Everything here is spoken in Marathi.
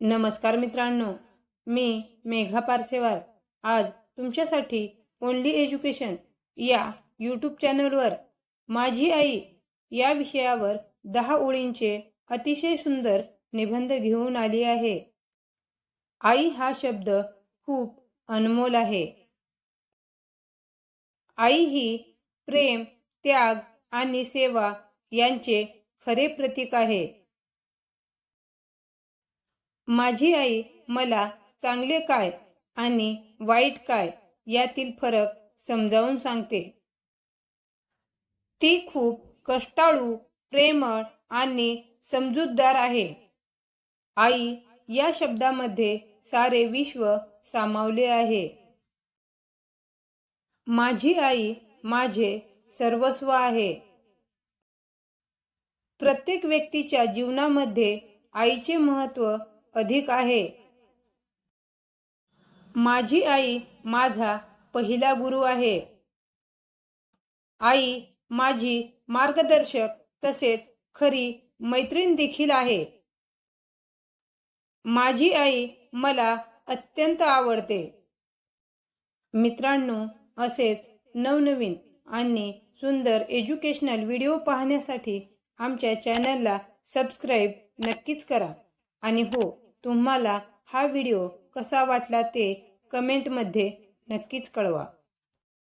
नमस्कार मित्रांनो मी मेघा पारसेवार. आज तुमच्यासाठी ओनली एज्युकेशन या यूट्यूब चॅनलवर माझी आई या विषयावर दहा ओळींचे अतिशय सुंदर निबंध घेऊन आली आहे. आई हा शब्द खूप अनमोल आहे. आई ही प्रेम त्याग आणि सेवा यांचे खरे प्रतीक आहे. माझी आई मला चांगले काय आणि वाईट काय यातील फरक समजावून सांगते. ती खूप कष्टाळू प्रेमळ आणि समजूतदार आहे. आई या शब्दामध्ये सारे विश्व सामावले आहे. माझी आई माझे सर्वस्व आहे. प्रत्येक व्यक्तीच्या जीवनामध्ये आईचे महत्त्व अधिक आहे. माझी आई माझा पहिला गुरु आहे. आई माझी मार्गदर्शक तसेच खरी मैत्रीण देखील आहे. माझी आई मला अत्यंत आवडते. मित्रांनो असेच नवनवीन आणि सुंदर एज्युकेशनल व्हिडिओ पाहण्यासाठी आमच्या चॅनलला सबस्क्राईब नक्कीच करा. आणि हो तुम्हाला हा व्हिडिओ कसा वाटला ते कमेंटमध्ये नक्कीच कळवा.